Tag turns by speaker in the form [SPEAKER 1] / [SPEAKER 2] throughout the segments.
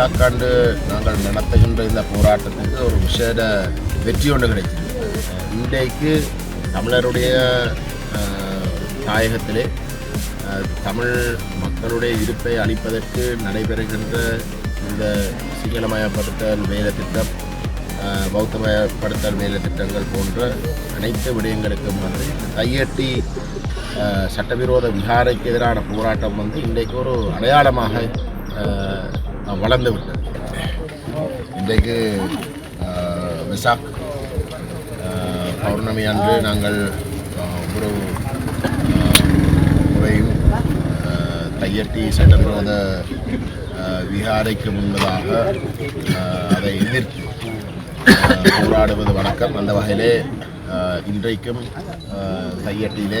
[SPEAKER 1] சாக்காண்டு நாங்கள் நடத்துகின்ற இந்த போராட்டத்துக்கு ஒரு விசேட வெற்றி ஒன்று கிடைச்சிருக்கு இன்றைக்கு தமிழருடைய தாயகத்திலே தமிழ் மக்களுடைய இருப்பை அளிப்பதற்கு நடைபெறுகின்ற இந்த சிங்களமயப்படுத்தல் வேலை திட்டம் பௌத்தமயப்படுத்தல் வேலை திட்டங்கள் போன்ற அனைத்து விடயங்களுக்கும் வந்து கையெட்டி சட்டவிரோத விகாரைக்கு எதிரான போராட்டம் வந்து இன்றைக்கு ஒரு அடையாளமாக வளர்ந்து விட்டது இன்றைக்கு விசாக் பௌர்ணமி அன்று நாங்கள் ஒரு முறையும் தையட்டி சட்டவிரோத விகாரைக்கு முன்பதாக அதை எதிர்த்து போராடுவது வழக்கம். அந்த வகையிலே இன்றைக்கும் கையட்டியிலே தையட்டியிலே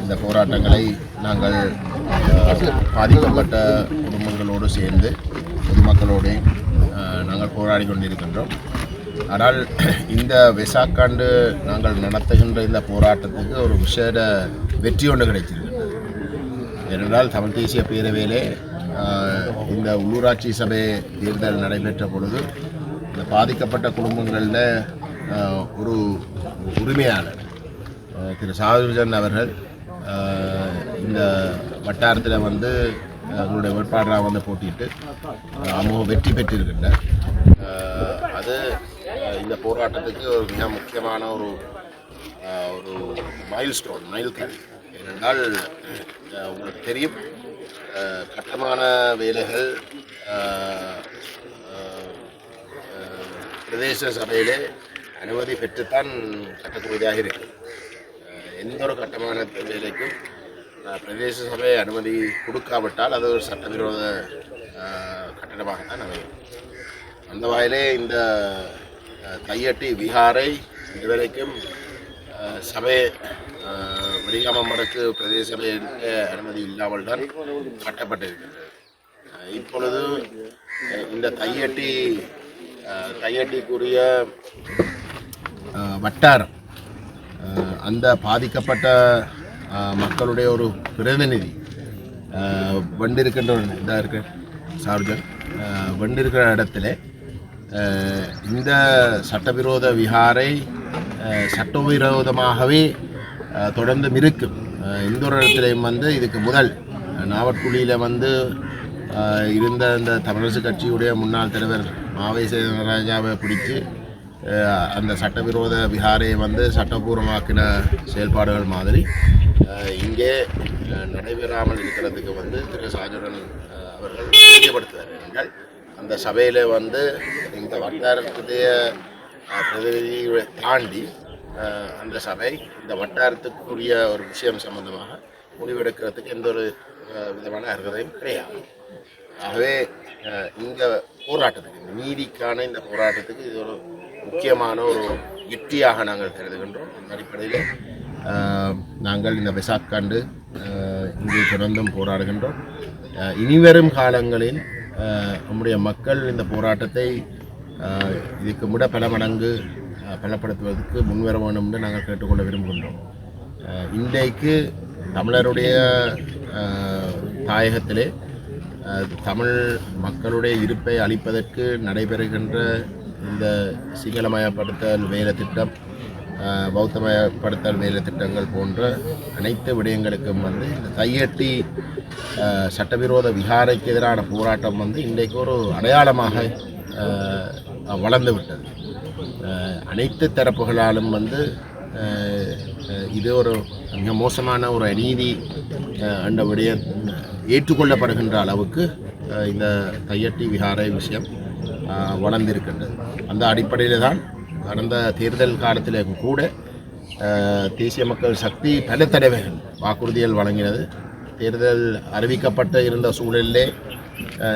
[SPEAKER 1] இந்த போராட்டங்களை நாங்கள் பாதிக்கப்பட்ட குடும்பங்களோடு சேர்ந்து பொதுமக்களோடு நாங்கள் போராடி கொண்டிருக்கின்றோம். ஆனால் இந்த வெசாக்காண்டு நாங்கள் நடத்துகின்ற இந்த போராட்டத்துக்கு ஒரு விசேட வெற்றி ஒன்று கிடைத்திருக்கின்றது ஏனென்றால் தமிழ் தேசிய பேரவையிலே இந்த உள்ளூராட்சி சபை தேர்தல் நடைபெற்ற பொழுது இந்த பாதிக்கப்பட்ட குடும்பங்களில் ஒரு உரிமையாளர் திரு சாதுர்ஜன் அவர்கள் இந்த வட்டாரத்தில் வந்து அவங்களுடைய வேட்பாளராக வந்து போட்டியிட்டு ஆஹ், அமோக வெற்றி பெற்றிருக்கின்றார். அது இந்த போராட்டத்துக்கு ஒரு மிக முக்கியமான ஒரு ஒரு மைல் ஸ்டோன் மைல் கல் ஏனென்றால் உங்களுக்கு தெரியும் கட்டமான வேலைகள் பிரதேச சபையிலே அனுமதி பெற்றுத்தான் கட்டக்கூடியதாக இருக்கு எந்த ஒரு கட்டமான வேலைக்கும் பிரதேச சபை அனுமதி கொடுக்காவிட்டால் அது ஒரு சட்டவிரோத ஆஹ், கட்டடமாகத்தான் அமையும். அந்த வாயிலே இந்த தையட்டி விகாரை இதுவரைக்கும் சபை அஹ், வடிகாமம்மனுக்கு பிரதேச சபை அனுமதி இல்லாமல் தான் கட்டப்பட்டிருக்கிறது. இப்பொழுது இந்த தையட்டி தையட்டிக்குரிய வட்டாரம் அந்த பாதிக்கப்பட்ட மக்களுடைய ஒரு பிரதிநிதி. அஹ், இதாக இருக்க சார்ஜன் வந்திருக்கிற வண்டிருக்கிற இடத்துல இந்த சட்டவிரோத விகாரை சட்டவிரோதமாகவே தொடர்ந்து தொடர்ந்தும் இருக்கும் அஹ், எந்த ஒரு இடத்துலையும் வந்து இதுக்கு முதல் நாவற்குழியில் வந்து இருந்த அந்த தமிழரசு கட்சியுடைய முன்னாள் தலைவர் மாவை சேதனராஜாவை பிடித்து அந்த சட்டவிரோத விஹாரை வந்து சட்டபூர்வமாக்கின செயல்பாடுகள் மாதிரி. இங்கே நடைபெறாமல் இருக்கிறதுக்கு வந்து திரு சாஜுடன் அவர்கள் தெரியப்படுத்துகிறார்கள் அந்த சபையில் வந்து இந்த வட்டாரத்துடைய பிரதிநிதியை பிரதிநிதிகளை தாண்டி அந்த சபை இந்த வட்டாரத்துக்குரிய ஒரு விஷயம் சம்பந்தமாக முடிவெடுக்கிறதுக்கு எந்த ஒரு விதமான அருகதையும் கிடையாது. ஆகவே இந்த போராட்டத்துக்கு இந்த நீதிக்கான இந்த போராட்டத்துக்கு இது ஒரு முக்கியமான ஒரு வெற்றியாக நாங்கள் கருதுகின்றோம். அந்த அடிப்படையில் நாங்கள் இந்த வெசாக்காண்டு அஹ், இங்கே தொடர்ந்தும் போராடுகின்றோம். இனிவரும் காலங்களில் நம்முடைய மக்கள் இந்த போராட்டத்தை இதுக்கு விட பல மடங்கு பலப்படுத்துவதற்கு முன்வர வேண்டும் என்று நாங்கள் கேட்டுக்கொள்ள விரும்புகின்றோம். இன்றைக்கு தமிழருடைய தாயகத்திலே தமிழ் மக்களுடைய இருப்பை அளிப்பதற்கு நடைபெறுகின்ற இந்த சிங்களமயப்படுத்தல் வேலை திட்டம் பௌத்தமயப்படுத்தல் வேலை திட்டங்கள் போன்ற அனைத்து விடயங்களுக்கும் வந்து இந்த கையெட்டி சட்டவிரோத விகாரைக்கு எதிரான போராட்டம் வந்து இன்றைக்கு ஒரு அடையாளமாக வளர்ந்து விட்டது. அனைத்து தரப்புகளாலும் வந்து இது ஒரு மிக மோசமான ஒரு அநீதி அந்த என்ற ஏற்றுக்கொள்ளப்படுகின்ற அளவுக்கு இந்த தையட்டி விகாரை விஷயம் வளர்ந்திருக்கின்றது. அந்த அடிப்படையில் தான் கடந்த தேர்தல் காலத்தில் கூட தேசிய மக்கள் சக்தி பல தடவைகள் வாக்குறுதிகள் வழங்கினது. தேர்தல் அறிவிக்கப்பட்ட இருந்த சூழலிலே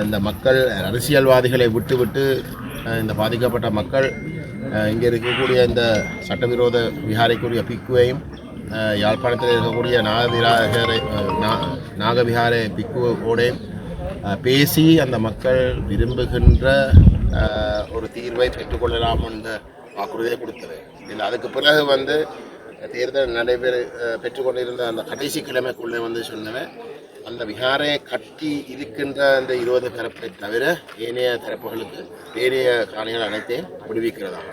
[SPEAKER 1] இந்த மக்கள் அரசியல்வாதிகளை விட்டுவிட்டு இந்த பாதிக்கப்பட்ட மக்கள் இங்கே இருக்கக்கூடிய இந்த சட்டவிரோத விகாரைக்குரிய பிக்குவையும் யாழ்ப்பாணத்தில் இருக்கக்கூடிய நாகவிராகரை அஹ், நா- நாகவிகாரை பிக்குவோடையும் பேசி அந்த மக்கள் விரும்புகின்ற ஒரு தீர்வை பெற்றுக்கொள்ளலாம் என்ற வாக்குறுதியை கொடுத்தது. இல்லை அதுக்கு பிறகு வந்து தேர்தல் நடைபெற பெற்றுக்கொண்டிருந்த அந்த கடைசி கிழமைக்குள்ளே வந்து சொன்னவன் அந்த விகாரையை கட்டி இருக்கின்ற அந்த இருபது தரப்பை தவிர ஏனைய தரப்புகளுக்கு ஏனைய காணிகள் அனைத்தையும் விடுவிக்கிறதாக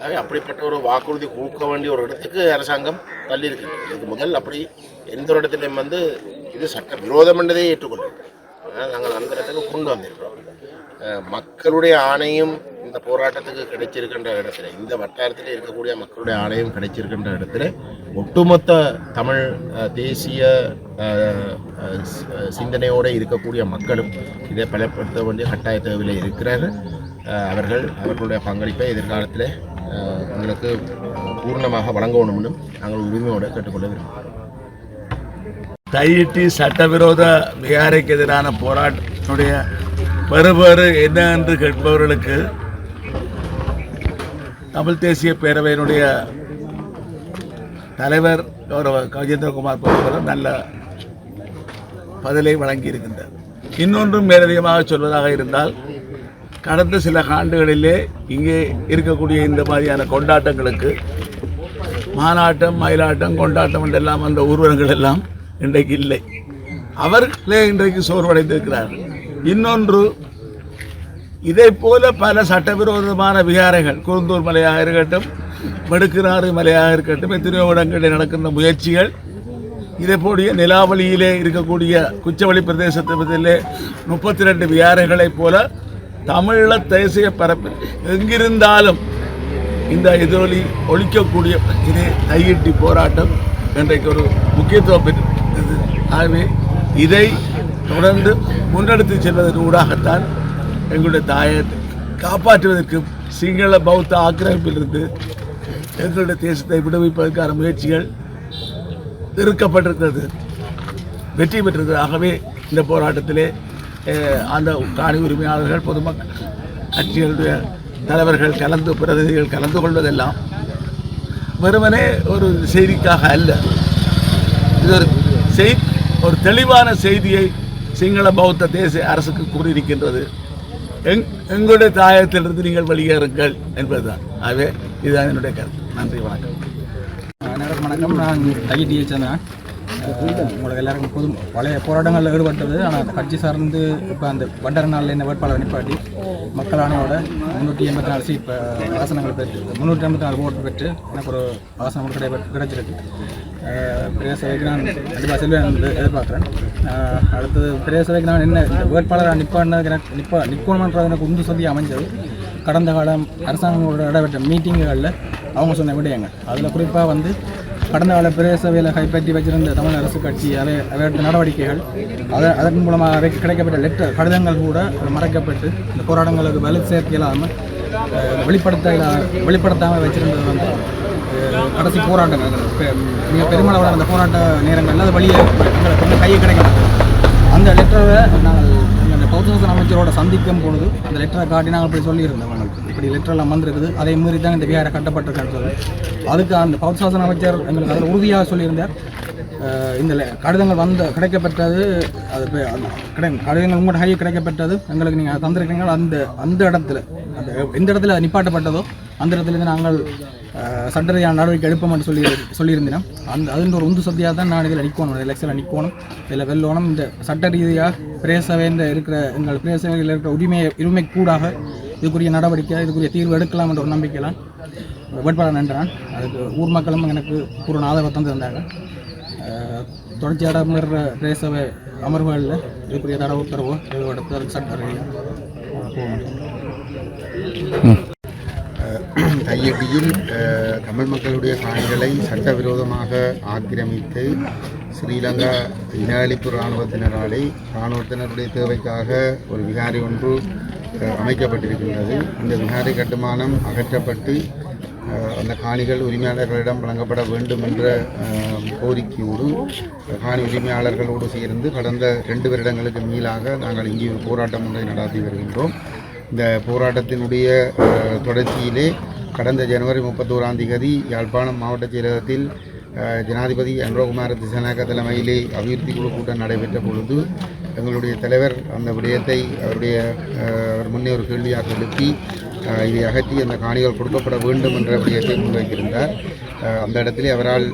[SPEAKER 1] ஆகவே அப்படிப்பட்ட ஒரு வாக்குறுதி கொடுக்க வேண்டிய ஒரு இடத்துக்கு அரசாங்கம் தள்ளி இருக்கு இதுக்கு முதல் அப்படி எந்த ஒரு இடத்துலையும் வந்து இது சட்ட விரோதம் என்றதே ஏற்றுக்கொள்ளும். நாங்கள் அந்த இடத்துக்கு கொண்டு வந்திருக்கிறோம். மக்களுடைய ஆணையும் இந்த போராட்டத்துக்கு கிடைச்சிருக்கின்ற இடத்துல இந்த வட்டாரத்தில் இருக்கக்கூடிய மக்களுடைய ஆணையம் கிடைச்சிருக்கின்ற இடத்துல ஒட்டுமொத்த தமிழ் தேசிய சிந்தனையோடு இருக்கக்கூடிய மக்களும் இதை பலப்படுத்த வேண்டிய கட்டாய தேவையில் இருக்கிறார்கள். அவர்கள் அவர்களுடைய பங்களிப்பை எதிர்காலத்தில் எங்களுக்கு பூர்ணமாக வழங்கணும்னு நாங்கள் உரிமையோடு கேட்டுக்கொள்ள விரும்புகிறோம்.
[SPEAKER 2] தையிட்டி சட்டவிரோத விகாரைக்கு எதிரான போராட்டத்துடைய பெறுபேறு என்ன என்று கேட்பவர்களுக்கு தமிழ் தேசிய பேரவையினுடைய தலைவர் கௌரவ கஜேந்திரகுமார் போன்றவர் நல்ல பதிலை வழங்கியிருக்கின்றார். இன்னொன்றும் மேலதிகமாக சொல்வதாக இருந்தால் கடந்த சில ஆண்டுகளிலே இங்கே இருக்கக்கூடிய இந்த மாதிரியான கொண்டாட்டங்களுக்கு மாநாட்டம் மயிலாட்டம் கொண்டாட்டம் என்றெல்லாம் அந்த ஊர்வலங்கள் எல்லாம் இன்றைக்கு இல்லை. அவர்களே இன்றைக்கு சோர்வடைந்திருக்கிறார்கள். இன்னொன்று இதை போல பல சட்டவிரோதமான விகாரைகள் குருந்தூர் மலையாக இருக்கட்டும் வடுக்கினாறு மலையாக இருக்கட்டும் எத்தனையோ இடங்களில் நடக்கின்ற முயற்சிகள் இதே போடிய நிலாவளியிலே இருக்கக்கூடிய குச்சவெளி பிரதேசத்திலே முப்பத்தி ரெண்டு விகாரைகளைப் போல தமிழ தேசிய பரப்பில் எங்கிருந்தாலும் இந்த எதிரொலி ஒழிக்கக்கூடிய இது கையிட்டி போராட்டம் இன்றைக்கு ஒரு முக்கியத்துவம் பெற்று ஆகவே இதை தொடர்ந்து முன்னெடுத்து செல்வதன் ஊடாகத்தான் எங்களுடைய தாயை காப்பாற்றுவதற்கு சிங்கள பௌத்த ஆக்கிரமிப்பிலிருந்து எங்களுடைய தேசத்தை விடுவிப்பதற்கான முயற்சிகள் இருக்கப்பட்டிருக்கிறது வெற்றி பெற்றிருக்கிறது. ஆகவே இந்த போராட்டத்திலே அந்த காணி உரிமையாளர்கள் பொதுமக்கள் கட்சிகளுடைய தலைவர்கள் கலந்து பிரதிநிதிகள் கலந்து கொள்வதெல்லாம் வெறுமனே ஒரு செய்திக்காக அல்ல. இது ஒரு செய் ஒரு தெளிவான செய்தியை சிங்கள பௌத்த தேசிய அரசுக்கு கூறியிருக்கின்றது. எங் எங்களுடைய தாயத்திலிருந்து நீங்கள் வெளியேறுங்கள் என்பதுதான். ஆகவே இதுதான் என்னுடைய கருத்து. நன்றி வணக்கம்.
[SPEAKER 3] அனைவருக்கும் வணக்கம். நான் தையிட்டியை சேர்ந்தேன் உங்களுக்கு எல்லாருக்கும் பொது பழைய போராட்டங்களில் ஈடுபட்டது. ஆனால் கட்சி சார்ந்து இப்போ அந்த வண்டர நாளில் என்ன வேட்பாளர் நிப்பாட்டி மக்கள் ஆணையோட முந்நூற்றி எண்பத்தி நாலு சீட் ஆசனங்கள் பெற்று முந்நூற்றி எண்பத்தி நாலு ஓட்டு பெற்று எனக்கு ஒரு ஆசனம் கிடை கிடைச்சிருக்கு. பெரிய சபைக்கு நான் கண்டிப்பாக செல்வேன் எதிர்பார்க்குறேன் அடுத்தது பெரிய சபைக்கு நான் என்ன வேட்பாளராக நிப்பாடினதுக்கு எனக்கு நிற்ப நிற்கணுமன்றது எனக்கு உந்து சொல்லி அமைஞ்சது. கடந்த காலம் அரசாங்கங்களோட நடைபெற்ற மீட்டிங்குகளில் அவங்க சொன்ன விடயங்கள். அதில் குறிப்பாக வந்து கடந்த கால பிரதேசவையில் கைப்பற்றி வச்சிருந்த தமிழ் அரசு கட்சி அதை அதற்கு நடவடிக்கைகள் அதை அதன் மூலமாக அவைக்கு கிடைக்கப்பட்ட லெட்டர் கடிதங்கள் கூட மறைக்கப்பட்டு இந்த போராட்டங்களுக்கு வலு சேர்க்க இல்லாமல் வெளிப்படுத்த வெளிப்படுத்தாமல் வச்சிருந்தது வந்து கடைசி போராட்டங்கள் மிக பெருமளவில் அந்த போராட்ட நேரங்கள் அது வழியை எங்களுக்கு வந்து கையை கிடைக்கல. அந்த லெட்டரை நாங்கள் அந்த பௌத்தசாசன அமைச்சரோட சந்திக்கும் பொழுது அந்த லெட்டரை காட்டி நாங்கள் இப்படி சொல்லியிருந்தோம். எங்களுக்கு இப்படி லெட்டரெல்லாம் வந்திருக்குது. அதை மாதிரி தான் இந்த விஹாரை கட்டப்பட்டிருக்கான்னு சொல்லி. அதுக்கு அந்த பௌத்தசாசன அமைச்சர் எங்களுக்கு அதில் உறுதியாக சொல்லியிருந்தார். இந்த கடிதங்கள் வந்த கிடைக்கப்பட்டது அது கிடை கடிதங்கள் உங்களோட கையில் கிடைக்கப்பட்டது எங்களுக்கு நீங்கள் தந்திருக்கீங்க. அந்த அந்த இடத்துல அந்த எந்த இடத்துல நிப்பாட்டப்பட்டதோ அந்த இடத்துலேருந்து நாங்கள் சட்டரையான சட்ட ரீதியான நடவடிக்கை எடுப்போம்னு சொல்லி சொல்லியிருந்தேன். அந்த அதுன்ற ஒரு உந்து சக்தியாக தான் நான் இதில் நிற்கணும். எலெக்ஷனில் நிற்கணும். இதில் வெல்லணும். இந்த சட்ட ரீதியாக பிரேசவையில் இருக்கிற எங்கள் பிரேசவையில் இருக்கிற உரிமை உரிமை கூடாக இதுக்குரிய நடவடிக்கை இதுக்குரிய தீர்வு எடுக்கலாம் என்ற ஒரு நம்பிக்கையெல்லாம் வேட்பாளர் நின்றான். அதுக்கு ஊர் மக்களும் எனக்கு பூரண ஆதரவை தந்து தந்தாங்க அஹ், தொடர்ச்சியாக இடம்பெற பிரேசவை அமர்வுகளில் இதுக்குரிய தடவை உத்தரவோ எடுத்து சட்ட
[SPEAKER 4] தமிழ் மக்களுடைய காணிகளை சட்டவிரோதமாக ஆக்கிரமித்து ஸ்ரீலங்கா இன அழிப்பு இராணுவத்தினராலே இராணுவத்தினருடைய தேவைக்காக ஒரு விகாரி ஒன்று அமைக்கப்பட்டிருக்கின்றது. அந்த விகாரி கட்டுமானம் அகற்றப்பட்டு அந்த காணிகள் உரிமையாளர்களிடம் வழங்கப்பட வேண்டும் என்ற கோரிக்கையோடு காணி உரிமையாளர்களோடு சேர்ந்து கடந்த ரெண்டு வருடங்களுக்கு மேலாக நாங்கள் இங்கே ஒரு போராட்டம் ஒன்றை நடாத்தி வருகின்றோம். இந்த போராட்டத்தினுடைய தொடர்ச்சியிலே கடந்த ஜனவரி முப்பத்தோராம் தேதி யாழ்ப்பாணம் மாவட்ட செயலகத்தில் ஜனாதிபதி அன்ரோகுமார் திசநாயக தலைமையிலே அபிவிருத்தி குழு கூட்டம் நடைபெற்ற பொழுது எங்களுடைய தலைவர் அந்த விடயத்தை அவருடைய அவர் முன்னே ஒரு கேள்வியாக எழுப்பி இதை அகற்றி அந்த காணிகள் கொடுக்கப்பட வேண்டும் என்ற விடயத்தை முன்வைத்திருந்தார். அந்த இடத்திலே அவரால்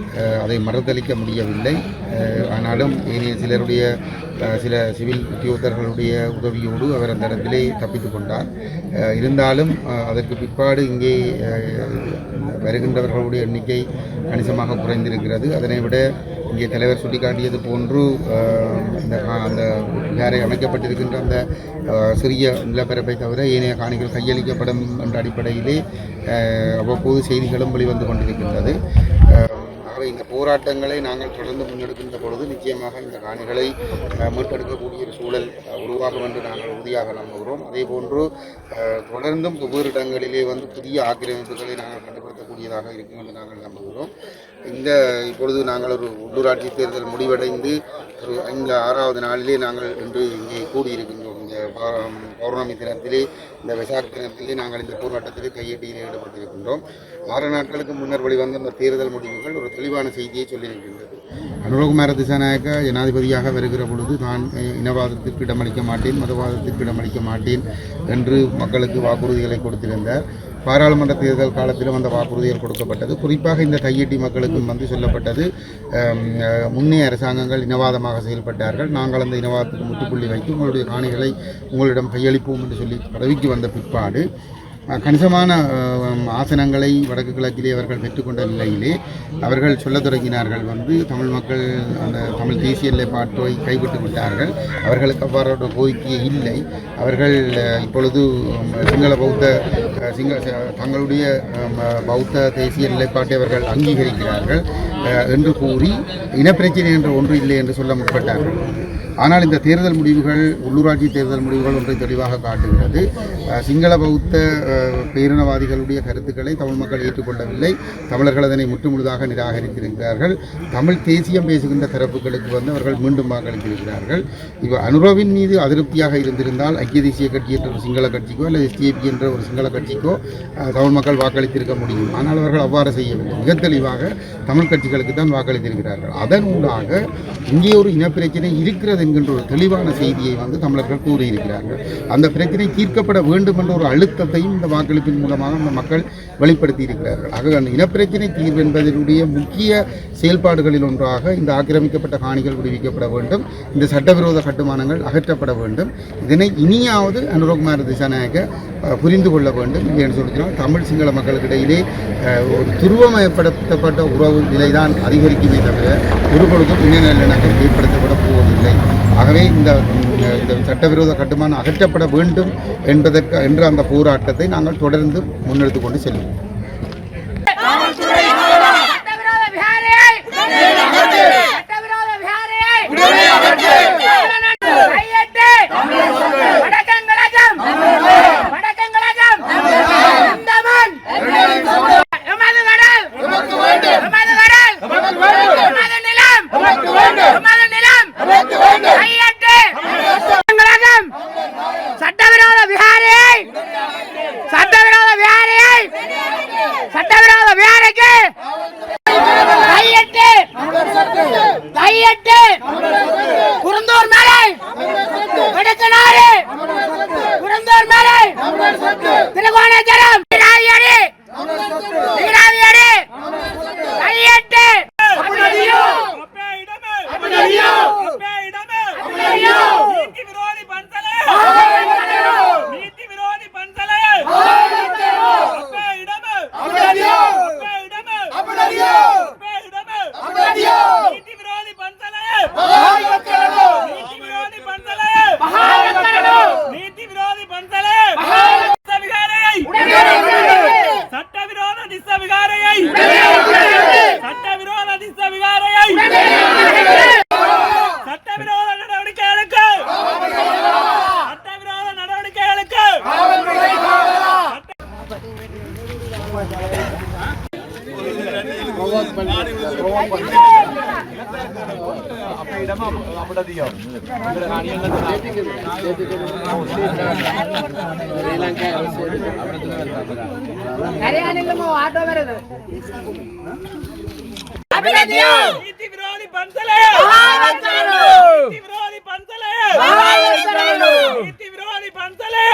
[SPEAKER 4] அதை மறுதளிக்க முடியவில்லை. ஆனாலும் ஏனைய சிலருடைய சில சிவில் உத்தியோகத்தர்களுடைய உதவியோடு அவர் அந்த இடத்திலே தப்பித்து கொண்டார். இருந்தாலும் அதற்கு பிற்பாடு இங்கே வருகின்றவர்களுடைய எண்ணிக்கை கணிசமாக குறைந்திருக்கிறது. அதனை விட இங்கே தலைவர் சுட்டிக்காட்டியது போன்று இந்த கா- அந்த வேறை அமைக்கப்பட்டிருக்கின்ற அந்த சிறிய நிலப்பரப்பை தவிர ஏனைய காணிகள் கையளிக்கப்படும் என்ற அடிப்படையிலே அவ்வப்போது செய்திகளும் வெளிவந்து கொண்டிருக்கின்றது. ஆகவே இந்த போராட்டங்களை நாங்கள் தொடர்ந்து முன்னெடுக்கின்ற பொழுது நிச்சயமாக இந்த காணிகளை மீட்டெடுக்கக்கூடிய ஒரு சூழல் உருவாகும் என்று நாங்கள் உறுதியாக நம்புகிறோம். அதே போன்று தொடர்ந்தும் ஒவ்வொரு இடங்களிலே வந்து புதிய ஆக்கிரமிப்புகளை நாங்கள் கண்டுபிடிக்கக்கூடியதாக இருக்கும் என்று நாங்கள் நம்புகிறோம். இந்த இப்பொழுது நாங்கள் ஒரு உள்ளூராட்சி தேர்தல் முடிவடைந்து ஒரு ஐந்து ஆறாவது நாளிலே நாங்கள் இன்று இங்கே கூடியிருக்கின்றோம். இந்த பௌ- பௌர்ணமி தினத்திலே இந்த விசாக் தினத்திலே நாங்கள் இந்த போராட்டத்திலே கையெட்டியில் ஈடுபட்டிருக்கின்றோம். ஆறு நாட்களுக்கு முன்னர் வெளிவந்த இந்த தேர்தல் முடிவுகள் ஒரு தெளிவான செய்தியை சொல்லியிருக்கின்றது. அனுரகுமார திசாநாயக்க ஜனாதிபதியாக வருகிற பொழுது நான் இனவாதத்திற்கு இடமளிக்க மாட்டேன் மதவாதத்திற்கு இடமளிக்க மாட்டேன் என்று மக்களுக்கு வாக்குறுதிகளை கொடுத்திருந்தார். பாராளுமன்ற தேர்தல் காலத்திலும் அந்த வாக்குறுதிகள் கொடுக்கப்பட்டது. குறிப்பாக இந்த கையெட்டி மக்களுக்கும் வந்து சொல்லப்பட்டது முன்னைய அரசாங்கங்கள் இனவாதமாக செயல்பட்டார்கள். நாங்கள் அந்த இனவாதத்துக்கு முற்றுப்புள்ளி வைத்து உங்களுடைய காணிகளை உங்களிடம் கையளிப்போம் என்று சொல்லி பதவிக்கு வந்த பிற்பாடு கணிசமான ஆசனங்களை வடக்கு கிழக்கிலே அவர்கள் பெற்றுக்கொண்ட நிலையிலே அவர்கள் சொல்லத் தொடங்கினார்கள். வந்து தமிழ் மக்கள் அந்த தமிழ் தேசிய நிலைப்பாட்டை கைவிட்டு விட்டார்கள் அவர்களுக்கு அவ்வாறு கோரிக்கை இல்லை. அவர்கள் இப்பொழுது சிங்கள பௌத்த சிங்கள தங்களுடைய பௌத்த தேசிய நிலைப்பாட்டை அவர்கள் அங்கீகரிக்கிறார்கள் என்று கூறி இனப்பிரச்சனை என்ற ஒன்று இல்லை என்று சொல்ல முற்பட்டார்கள். ஆனால் இந்த தேர்தல் முடிவுகள் உள்ளூராட்சி தேர்தல் முடிவுகள் ஒன்றை தெளிவாக காட்டுகிறது. சிங்கள பௌத்த பேரினவாதிகளுடைய கருத்துக்களை தமிழ் மக்கள் ஏற்றுக்கொள்ளவில்லை. தமிழர்கள் அதனை முற்றுமுழுதாக நிராகரித்திருக்கிறார்கள். தமிழ் தேசியம் பேசுகின்ற தரப்புகளுக்கு வந்து அவர்கள் மீண்டும் வாக்களித்திருக்கிறார்கள். இப்போ அனுரவின் மீது அதிருப்தியாக இருந்திருந்தால் ஐக்கிய தேசிய கட்சி என்ற ஒரு சிங்கள கட்சிக்கோ அல்லது எஸ்டிஏபி என்ற ஒரு சிங்கள கட்சிக்கோ தமிழ் மக்கள் வாக்களித்திருக்க முடியும். ஆனால் அவர்கள் அவ்வாறு செய்யவில்லை. மிக தெளிவாக தமிழ் கட்சிகளுக்கு தான் வாக்களித்திருக்கிறார்கள். அதன் ஊடாக இங்கே ஒரு இனப்பிரச்சனை இருக்கிறது என்கின்ற ஒரு தெளிவான செய்தியை வந்து தமிழர்கள் கூறியிருக்கிறார்கள். அந்த பிரச்சனை தீர்க்கப்பட வேண்டும் என்ற ஒரு அழுத்தத்தையும் இந்த வாக்களிப்பின் மூலமாக அந்த மக்கள் வெளிப்படுத்தி இருக்கிறார்கள் ஆக அந்த இனப்பிரச்சனை தீர்வு என்பதனுடைய முக்கிய செயல்பாடுகளில் ஒன்றாக இந்த ஆக்கிரமிக்கப்பட்ட காணிகள் விடுவிக்கப்பட வேண்டும். இந்த சட்டவிரோத கட்டுமானங்கள் அகற்றப்பட வேண்டும். இதனை இனியாவது அனுரகுமார் திசாநாயக புரிந்து கொள்ள வேண்டும் என்று சொல்லிக்கிறோம் தமிழ் சிங்கள மக்களுக்கிடையிலே ஒரு துருவமயப்படுத்தப்பட்ட உறவு நிலைதான் அதிகரிக்குமே தவிர ஒரு பொழுதும் இன நல்லிணக்கம் ஏற்படுத்தப்பட போவதில்லை. ஆகவே இந்த இந்த சட்டவிரோத கட்டுமானம் அகற்றப்பட வேண்டும் என்பதற்கு என்ற அந்த போராட்டத்தை நாங்கள் தொடர்ந்து முன்னெடுத்து கொண்டு செல்வோம்
[SPEAKER 5] ஆட்டோ வருது
[SPEAKER 6] பன்சலே நீதி விரோதி பன்சலே